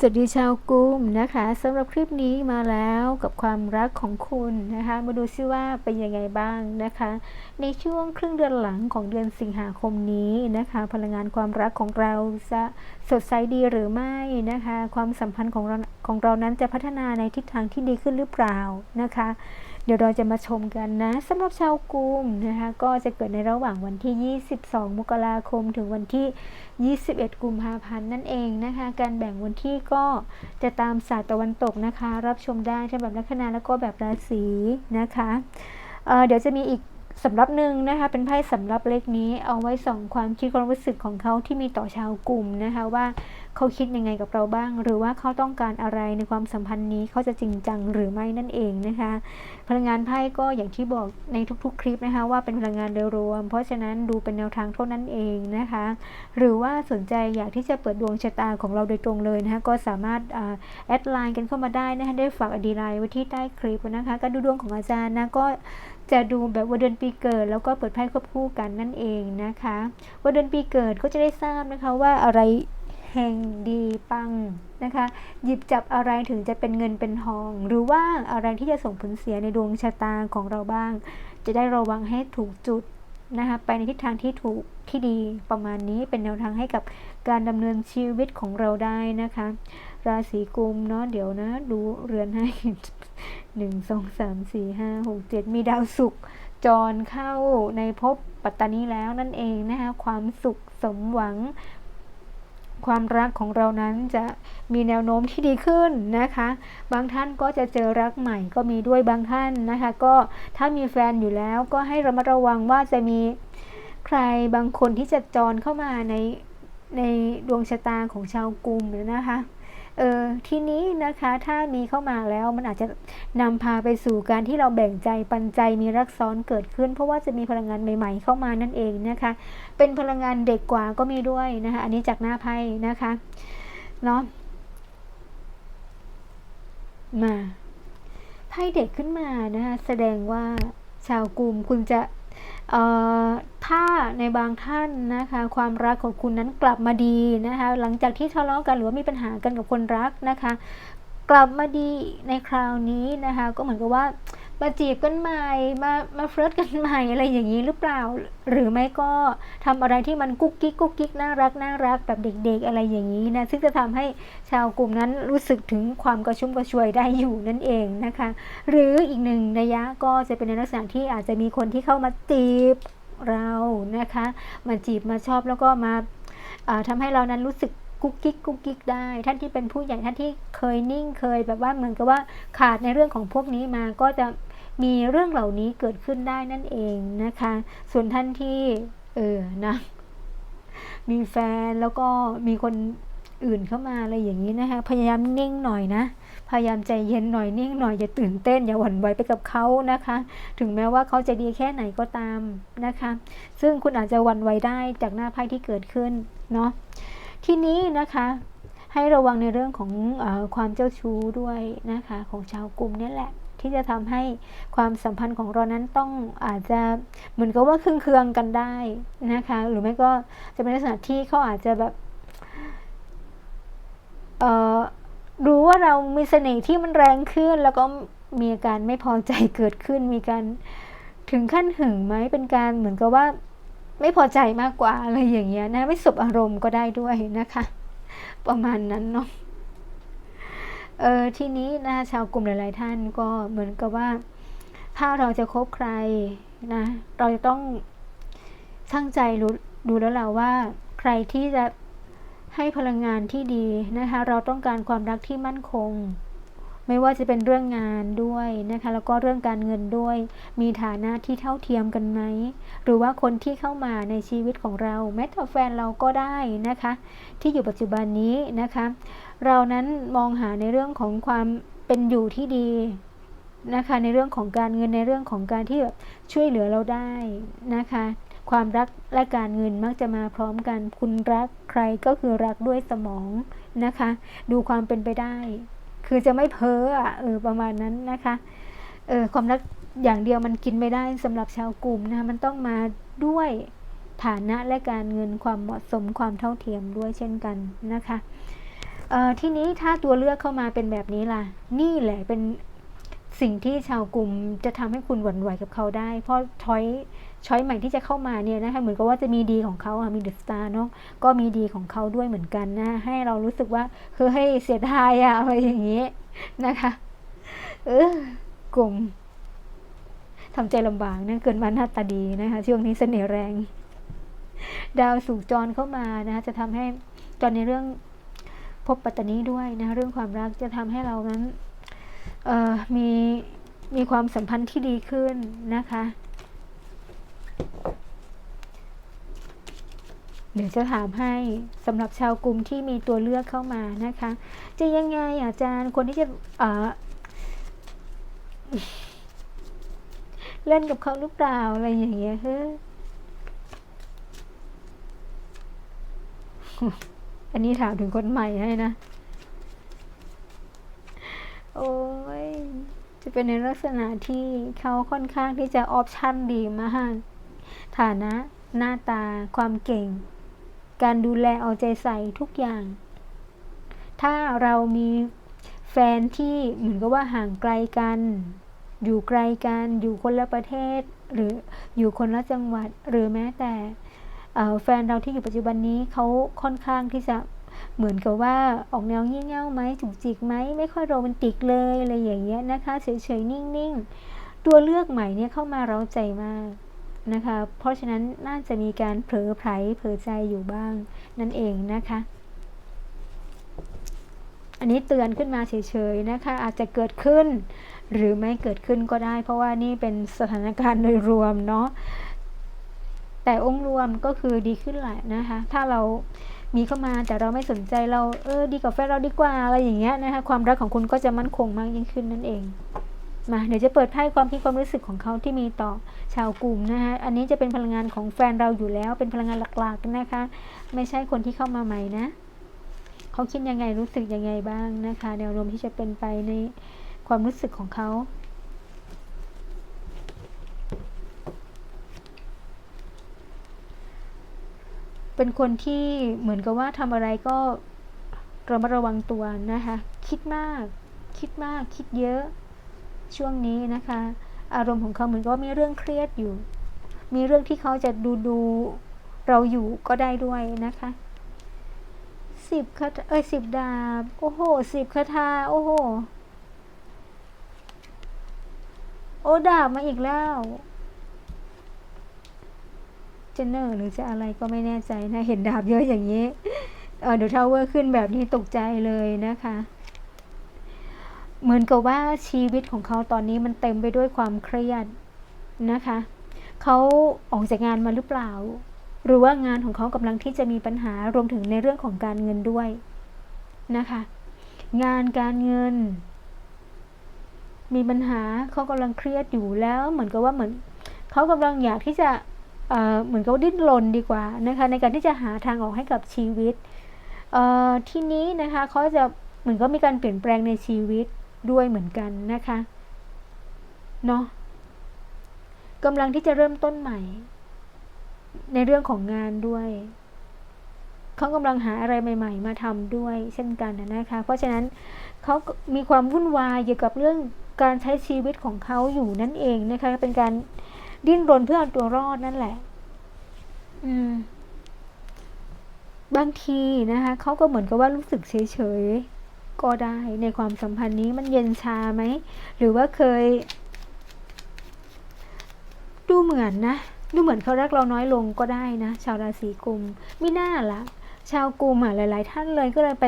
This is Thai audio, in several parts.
สวัสดีชาวกลุ่มนะคะสำหรับคลิปนี้มาแล้วกับความรักของคุณนะคะ มาดูซิว่าเป็นยังไงบ้างนะคะ ในช่วงครึ่งเดือนหลังของเดือนสิงหาคมนี้นะคะ พลังงานความรักของเราจะสดใสดีหรือไม่นะคะ ความสัมพันธ์ของเราของเรานั้นจะพัฒนาในทิศทางที่ดีขึ้นหรือเปล่านะคะ เดี๋ยวเราจะมาชมกันนะสำหรับชาวกุมนะคะก็จะเกิดในระหว่างวันที่ 22 มกราคม ถึงวันที่ 21 กุมภาพันธ์นั่นเองนะคะ การแบ่งวันที่ก็จะตามศาสตร์ตะวันตกนะคะ รับชมได้ทั้งแบบลัคนาแล้วก็แบบราศีนะคะเเดี๋ยวจะมีอีกสำรับหนึ่งนะคะ เป็นไพ่สำรับเล็กนี้เอาไว้ส่องความคิดความรู้สึกของเขาที่มีต่อชาวกลุ่มนะคะว่า เขาคิดยังไงกับเราบ้าง หรือว่าเขาต้องการอะไรในความสัมพันธ์นี้เขาจะจริงจังหรือไม่นั่นเองนะคะ พลังงานไพ่ก็อย่างที่บอกในทุกๆ คลิปนะคะว่าเป็นพลังงานโดยรวม เพราะฉะนั้นดูเป็นแนวทางเท่านั้นเองนะคะ หรือว่าสนใจอยากที่จะเปิดดวงชะตาของเราโดยตรงเลยนะคะก็สามารถแอดไลน์กันเข้ามาได้นะคะได้ฝากอดีไลน์ไว้ที่ใต้คลิปนะคะการดูดวงของอาจารย์นะก็จะดูแบบวันเดือนปีเกิด แล้วก็เปิดไพ่ควบคู่กันนั่นเองนะคะวันเดือนปีเกิดก็จะได้ทราบนะคะว่าอะไร แห่งดีปังนะคะ หยิบจับอะไรถึงจะเป็นเงินเป็นทอง หรือว่าอะไรที่จะส่งผลเสียในดวงชะตาของเราบ้าง จะได้ระวังให้ถูกจุดนะคะไปในทิศทางที่ถูกที่ดีประมาณนี้เป็นแนวทางให้กับการดำเนินชีวิตของเราได้นะคะ ราศีกุมเนาะเดี๋ยวนะดูเรือนให้หนึ่งสองสามสี่ห้าหกเจ็ดมีดาวศุกร์จรเข้าในภพปัตตานีแล้วนั่นเองนะคะความสุขสมหวัง ความรักของเรานั้นจะมีแนวโน้มที่ดีขึ้นนะคะ บางท่านก็จะเจอรักใหม่ก็มีด้วยบางท่านนะคะ ก็ถ้ามีแฟนอยู่แล้วก็ให้ระมัดระวังว่าจะมีใครบางคนที่จะจรเข้ามาในในดวงชะตาของชาวกลุ่มนะคะ เออทีนี้นะคะถ้ามีเข้ามาแล้วมันอาจจะนำพาไปสู่การที่เราแบ่งใจปันใจมีรักซ้อนเกิดขึ้น เพราะว่าจะมีพลังงานใหม่ๆ เข้ามานั่นเองนะคะ เป็นพลังงานเด็กกว่าก็มีด้วยนะคะอันนี้จากหน้าไพ่นะคะเนาะมาไพ่เด็กขึ้นมานะคะแสดงว่าชาวกลุ่มคุณจะ ถ้าในบางท่านนะคะความรักของคุณนั้นกลับมาดีนะคะหลังจากที่ทะเลาะกันหรือว่ามีปัญหากันกับคนรักนะคะ กลับมาดีในคราวนี้นะคะก็เหมือนกับว่า มาจีบกันใหม่มามาเฟิร์สกันใหม่อะไรอย่างนี้หรือเปล่า หรือไม่ก็ทำอะไรที่มันกุ๊กกิ๊กกุ๊กกิ๊กน่ารักน่ารักแบบเด็ก ๆ อะไรอย่างนี้นะซึ่งจะทำให้ชาวกลุ่มนั้นรู้สึกถึงความกระชุ่มกระชวยได้อยู่นั่นเองนะคะ หรืออีกหนึ่งระยะก็จะเป็นในลักษณะที่อาจจะมีคนที่เข้ามาจีบเรานะคะมาจีบมาชอบแล้วก็มาทำให้เรานั้นรู้สึกกุ๊กกิ๊กกุ๊กกิ๊กได้ ท่านที่เป็นผู้ใหญ่ท่านที่เคยนิ่งเคยแบบว่าเหมือนกับว่าขาดในเรื่องของพวกนี้มาก็จะ มีเรื่องเหล่านี้เกิดขึ้นได้นั่นเองนะคะ ส่วนท่านที่เออนะมีแฟนแล้วก็มีคนอื่นเข้ามาอะไรอย่างนี้นะคะ พยายามนิ่งหน่อยนะ พยายามใจเย็นหน่อยนิ่งหน่อยอย่าตื่นเต้นอย่าหวั่นไหวไปกับเขานะคะ ถึงแม้ว่าเขาจะดีแค่ไหนก็ตามนะคะ ซึ่งคุณอาจจะหวั่นไหวได้จากหน้าไพ่ที่เกิดขึ้นเนาะ ทีนี้นะคะให้ระวังในเรื่องของอความเจ้าชู้ด้วยนะคะ ของชาวกลุ่มนี่แหละ ที่จะทำให้ความสัมพันธ์ของเรานั้นต้องอาจจะเหมือนกับว่าเครื่องเคืองกันได้นะคะ หรือไม่ก็จะเป็นลักษณะที่เขาอาจจะแบบเออรู้ว่าเรามีเสน่ห์ที่มันแรงขึ้น แล้วก็มีอาการไม่พอใจเกิดขึ้น มีการถึงขั้นหึงไหมเป็นการเหมือนกับว่าไม่พอใจมากกว่าอะไรอย่างเงี้ยนะ ไม่สบอารมณ์ก็ได้ด้วยนะคะ ประมาณนั้นเนาะ เออทีนี้นะชาวกลุ่มหลาย ๆ ท่านก็เหมือนกับว่า ถ้าเราจะคบใครนะเราจะต้องช่างใจรู้ดูแล้วแหละว่า ใครที่จะให้พลังงานที่ดีนะคะ เราต้องการความรักที่มั่นคง ไม่ว่าจะเป็นเรื่องงานด้วยนะคะ แล้วก็เรื่องการเงินด้วย มีฐานะที่เท่าเทียมกันไหม หรือว่าคนที่เข้ามาในชีวิตของเรา แม้แต่แฟนเราก็ได้นะคะ ที่อยู่ปัจจุบันนี้นะคะ เรานั้นมองหาในเรื่องของความเป็นอยู่ที่ดีนะคะ ในเรื่องของการเงินในเรื่องของการที่แบบช่วยเหลือเราได้นะคะความรักและการเงินมักจะมาพร้อมกัน คุณรักใครก็คือรักด้วยสมองนะคะ ดูความเป็นไปได้ คือจะไม่เพ้ออะเออประมาณนั้นนะคะเออความรักอย่างเดียวมันกินไม่ได้สำหรับชาวกลุ่มนะมันต้องมาด้วยฐานะและการเงินความเหมาะสมความเท่าเทียมด้วยเช่นกันนะคะเอ่อทีนี้ถ้าตัวเลือกเข้ามาเป็นแบบนี้ล่ะ นี่แหละเป็นสิ่งที่ชาวกลุ่มจะทำให้คุณหวั่นไหวกับเขาได้ เพราะช้อย ช้อยใหม่ที่จะเข้ามาเนี่ยนะคะเหมือนกับว่าจะมีดีของเขาอะมีเดอะสตาร์เนาะก็มีดีของเขาด้วยเหมือนกันนะ ให้เรารู้สึกว่าเฮ้เสียดายอะอะไรอย่างนี้นะคะเออกลุ่มทำใจลำบากนะเกินมาหน้าตาดีนะคะช่วงนี้เสน่ห์แรง ดาวสู่จรเข้ามานะคะจะทำให้จรในเรื่องพบปัตตานีด้วยนะเรื่องความรักจะทำให้เรานั้นเออมีมีความสัมพันธ์ที่ดีขึ้นนะคะ เดี๋ยวจะถามให้สำหรับชาวกลุ่มที่มีตัวเลือกเข้ามานะคะ จะยังไงอาจารย์คนที่จะเเล่นกับเขาหรือเปล่าอะไรอย่างเงี้ยเฮ้ยอันนี้ถามถึงคนใหม่ให้นะ โอ้ย จะเป็นในลักษณะที่เขาค่อนข้างที่จะออปชั่นดีมาก ฐานะ หน้าตา ความเก่ง การดูแลเอาใจใส่ทุกอย่าง ถ้าเรามีแฟนที่เหมือนกับว่าห่างไกลกัน อยู่ไกลกัน อยู่คนละประเทศ หรืออยู่คนละจังหวัด หรือแม้แต่แฟนเราที่อยู่ปัจจุบันนี้เขาค่อนข้างที่จะเหมือนกับว่าออกแนวเงี้ยเง่าไหมจุกจิกไหมไม่ค่อยโรแมนติกเลยอะไรอย่างเงี้ยนะคะ เฉยๆนิ่งๆ ตัวเลือกใหม่เนี่ยเข้ามาเร้าใจมาก นะคะ เพราะฉะนั้นน่าจะมีการเผลอไผลเผลอใจอยู่บ้างนั่นเองนะคะ อันนี้เตือนขึ้นมาเฉยๆนะคะ อาจจะเกิดขึ้น หรือไม่เกิดขึ้นก็ได้ เพราะว่านี่เป็นสถานการณ์โดยรวมเนาะแต่องค์รวมก็คือดีขึ้นแหละนะคะ ถ้าเรามีเข้ามาแต่เราไม่สนใจเราเออดีกับแฟนเราดีกว่าอะไรอย่างเงี้ยนะคะความรักของคุณก็จะมั่นคงมากยิ่งขึ้นนั่นเอง มาเดี๋ยวจะเปิดไพ่ความคิดความรู้สึกของเขาที่มีต่อชาวกลุ่มนะคะอันนี้จะเป็นพลังงานของแฟนเราอยู่แล้ว เป็นพลังงานหลักๆนะคะ ไม่ใช่คนที่เข้ามาใหม่นะเขาคิดยังไงรู้สึกยังไงบ้างนะคะ แนวโน้มที่จะเป็นไปในความรู้สึกของเขาเป็นคนที่เหมือนกับว่าทำอะไรก็ระมัดระวังตัวนะคะ คิดมาก คิดมาก คิดเยอะ ช่วงนี้นะคะ อารมณ์ของเขาเหมือนกับว่ามีเรื่องเครียดอยู่ มีเรื่องที่เขาจะดูดูเราอยู่ก็ได้ด้วยนะคะสิบคาเอ้ยสิบดาบ โอ้โหสิบคาถาโอ้โห โอ้ดาบมาอีกแล้วจะเนอร์หรือจะอะไรก็ไม่แน่ใจนะ เห็นดาบเยอะอย่างนี้ เออเดี๋ยวทาวเวอร์ขึ้นแบบนี้ตกใจเลยนะคะ เหมือนกับว่าชีวิตของเขาตอนนี้มันเต็มไปด้วยความเครียดนะคะ เขาออกจากงานมาหรือเปล่า หรือว่างานของเขากำลังที่จะมีปัญหารวมถึงในเรื่องของการเงินด้วยนะคะ งานการเงิน มีปัญหาเขากำลังเครียดอยู่แล้วเหมือนกับว่าเหมือนเขากำลังอยากที่จะเเหมือนกับดิ้นรนดีกว่านะคะ ในการที่จะหาทางออกให้กับชีวิตเอ่อทีนี้นะคะเขาจะเหมือนก็มีการเปลี่ยนแปลงในชีวิต ด้วยเหมือนกันนะคะเนาะกำลังที่จะเริ่มต้นใหม่ ในเรื่องของงานด้วยเขากำลังหาอะไรใหม่ ๆ มาทำด้วยเช่นกันนะคะ เพราะฉะนั้นเขามีความวุ่นวายเกี่ยวกับเรื่องการใช้ชีวิตของเขาอยู่นั่นเองนะคะ เป็นการดิ้นรนเพื่อเอาตัวรอดนั่นแหละ อืม บางทีนะคะเขาก็เหมือนกับว่ารู้สึกเฉยๆ ก็ได้ในความสัมพันธ์นี้มันเย็นชาไหม หรือว่าเคย ดูเหมือนนะ ดูเหมือนเขารักเราน้อยลงก็ได้นะ ชาวราศีกุมไม่น่าละชาวกุมอะหลาย ๆ ท่านเลยก็เลยไป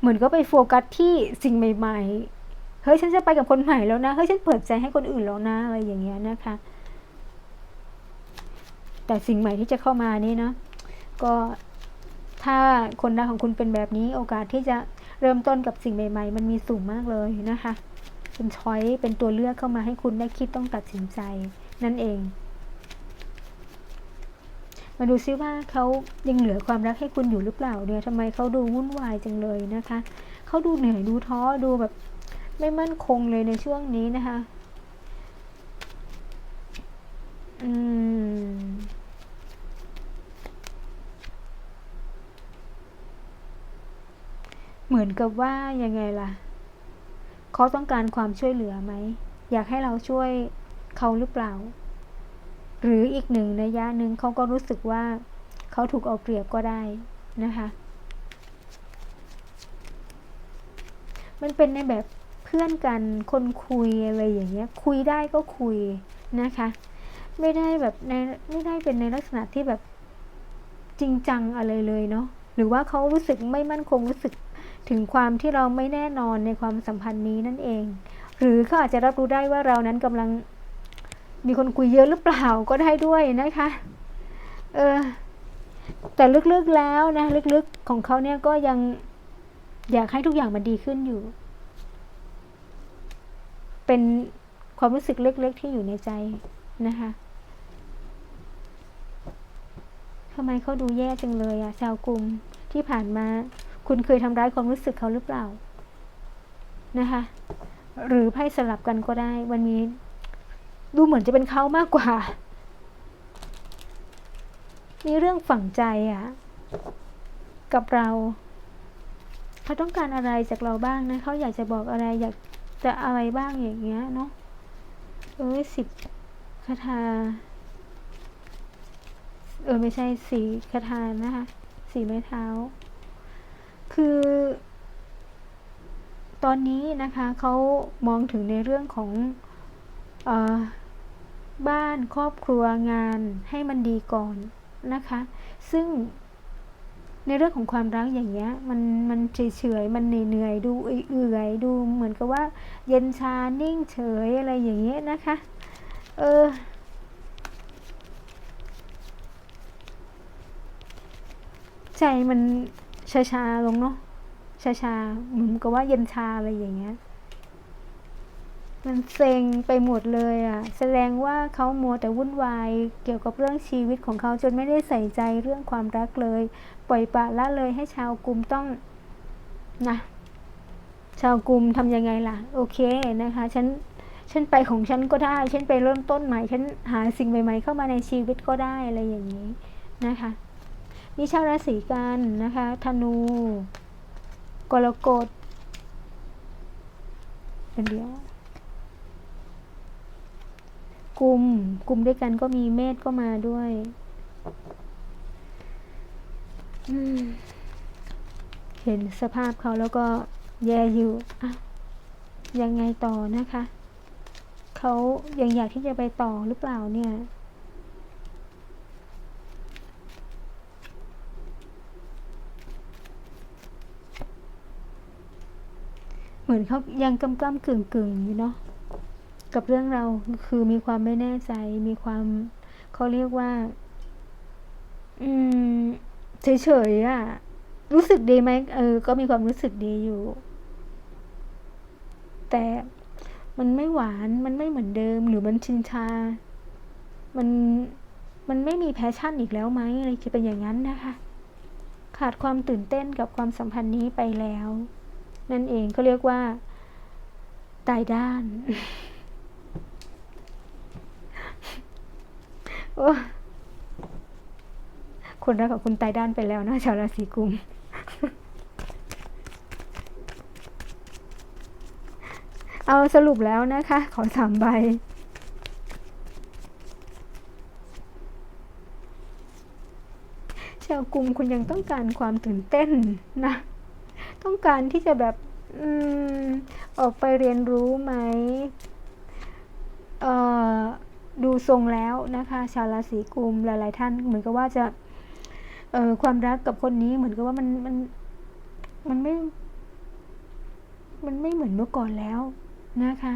เหมือนก็ไปโฟกัสที่สิ่งใหม่ ๆ เฮ้ยฉันจะไปกับคนใหม่แล้วนะเฮ้ยฉันเปิดใจให้คนอื่นแล้วนะอะไรอย่างเงี้ยนะคะ แต่สิ่งใหม่ที่จะเข้ามานี่นะก็ถ้าคนรักของคุณเป็นแบบนี้โอกาสที่จะ เริ่มต้นกับสิ่งใหม่ ๆ มันมีสูงมากเลยนะคะ เป็นช้อยเป็นตัวเลือกเข้ามาให้คุณได้คิดต้องตัดสินใจนั่นเอง มาดูซิว่าเขายังเหลือความรักให้คุณอยู่หรือเปล่าเนี่ยทำไมเขาดูวุ่นวายจังเลยนะคะเขาดูเหนื่อยดูท้อดูแบบไม่มั่นคงเลยในช่วงนี้นะคะ อืม เหมือนกับว่ายังไงล่ะ เขาต้องการความช่วยเหลือไหม อยากให้เราช่วยเขาหรือเปล่า หรืออีกหนึ่งในยะหนึ่งเขาก็รู้สึกว่าเขาถูกเอาเปรียบก็ได้นะคะ มันเป็นในแบบเพื่อนกันคนคุยอะไรอย่างเงี้ย คุยได้ก็คุยนะคะ ไม่ได้แบบในไม่ได้เป็นในลักษณะที่แบบจริงจังอะไรเลยเนาะหรือว่าเขารู้สึกไม่มั่นคงรู้สึก ถึงความที่เราไม่แน่นอนในความสัมพันธ์นี้นั่นเอง หรือเขาอาจจะรับรู้ได้ว่าเรานั้นกำลังมีคนคุยเยอะหรือเปล่าก็ได้ด้วยนะคะ เออ แต่ลึกๆแล้วนะ ลึกๆของเขาเนี่ยก็ยังอยากให้ทุกอย่างมันดีขึ้นอยู่ เป็นความรู้สึกเล็ก ๆ ที่อยู่ในใจนะคะทำไมเขาดูแย่จังเลยอะชาวกรุงที่ผ่านมา คุณเคยทำร้ายความรู้สึกเขาหรือเปล่านะคะ หรือไพ่สลับกันก็ได้ วันนี้ ดูเหมือนจะเป็นเขามากกว่า มีเรื่องฝังใจอะกับเรา เขาต้องการอะไรจากเราบ้างนะเขาอยากจะบอกอะไรอยากจะอะไรบ้างอย่างเงี้ยเนาะเอ้ยสิบคาถาเออไม่ใช่สีคาถานะคะสีไม้เท้า คือ ตอนนี้นะคะเขามองถึงในเรื่องของอบ้านครอบครัวงานให้มันดีก่อนนะคะ ซึ่งในเรื่องของความรักอย่างเงี้ยมันมันเฉยเฉยมันเหนื่อยๆดูเอื่อยๆดูเหมือนกับว่า เย็นชานิ่งเฉยอะไรอย่างเงี้ยนะคะเออใจมัน ชาชาลงเนาะชาชาเหมือนกับว่าเย็นชาอะไรอย่างเงี้ย มันเซ็งไปหมดเลยอะ่ะ แสดงว่าเขามัวแต่วุ่นวายเกี่ยวกับเรื่องชีวิตของเขาจนไม่ได้ใส่ใจเรื่องความรักเลย ปล่อยปละละเลยให้ชาวกลุ่มต้องนะชาวกลุ่มทำยังไงล่ะ โอเคนะคะฉันฉันไปของฉันก็ได้ ฉันไปเริ่มต้นใหม่ ฉันหาสิ่งใหม่ ๆ เข้ามาในชีวิตก็ได้อะไรอย่างนี้นะคะ มีชาวราศีกันนะคะ ธนู กรกฎเดียวกลุ่มกลุ่มด้วยกันก็มีเมษก็มาด้วยเห็นสภาพเขาแล้วก็แย่อยู่อะยังไงต่อนะคะ เขายังอยากที่จะไปต่อหรือเปล่าเนี่ย เหมือนเขายังกำกำกึ่งกึ่งอยู่เนาะกับเรื่องเราคือมีความไม่แน่ใจ มีความเขาเรียกว่า อืมเฉยๆอะ่ะ รู้สึกดีไหมเออ ก็มีความรู้สึกดีอยู่ แต่มันไม่หวานมันไม่เหมือนเดิม หรือมันชินชา มันมันไม่มีแพชชั่นอีกแล้วไหมอะไรจะเป็นอย่างนั้นนะคะ ขาดความตื่นเต้นกับความสัมพันธ์นี้ไปแล้ว นั่นเองก็เรียกว่าตายด้านคนรักกับคุณตายด้านไปแล้วนะชาวราศีกุมเอาสรุปแล้วนะคะ ขอสามใบชาวกุมคุณยังต้องการความตื่นเต้นนะ ต้องการที่จะแบบอออกไปเรียนรู้ไหมเออดูทรงแล้วนะคะ ชาวราศีกุมหลาย ๆ ท่าน เหมือนกับว่าจะเออความรักกับคนนี้เหมือนกับว่ามันมันมันไม่ มันไม่เหมือนเมื่อก่อนแล้วนะคะ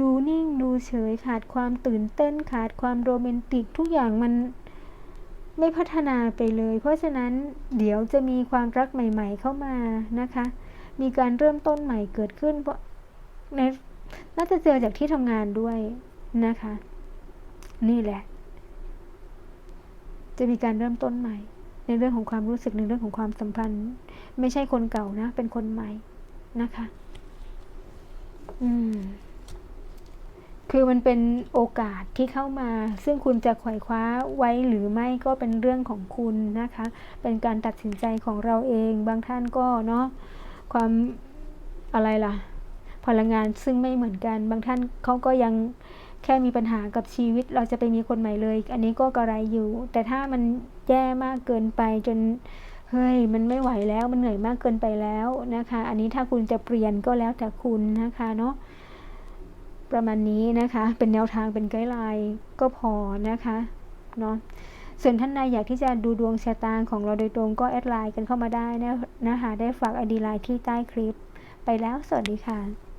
ดูนิ่งดูเฉยขาดความตื่นเต้นขาดความโรแมนติกทุกอย่างมัน ไม่พัฒนาไปเลย เพราะฉะนั้นเดี๋ยวจะมีความรักใหม่ ๆ เข้ามานะคะ มีการเริ่มต้นใหม่เกิดขึ้นเพราะในน่าจะเจอจากที่ทำงานด้วยนะคะ นี่แหละ จะมีการเริ่มต้นใหม่ ในเรื่องของความรู้สึกในเรื่องของความสัมพันธ์ ไม่ใช่คนเก่านะ เป็นคนใหม่นะคะ อืม คือมันเป็นโอกาสที่เข้ามา ซึ่งคุณจะขว่คว้าไว้หรือไม่ก็เป็นเรื่องของคุณนะคะ เป็นการตัดสินใจของเราเอง บางท่านก็เนาะความอะไรล่ะ พลังงานซึ่งไม่เหมือนกัน บางท่านเขาก็ยังแค่มีปัญหากับชีวิตเราจะไปมีคนใหม่เลย อันนี้ก็กระไรอยู่ แต่ถ้ามันแย่มากเกินไปจนเฮ้ยมันไม่ไหวแล้วมันเหนื่อยมากเกินไปแล้วนะคะ อันนี้ถ้าคุณจะเปลี่ยนก็แล้วแต่คุณนะคะเนาะ ประมาณนี้นะคะ เป็นแนวทางเป็นไกด์ไลน์ก็พอนะคะเนาะส่วนท่านใดอยากที่จะดูดวงชะตาของเราโดยตรงก็แอดไลน์กันเข้ามาได้นะนะคะได้ฝากอดีไลน์ที่ใต้คลิป ไปแล้วสวัสดีค่ะ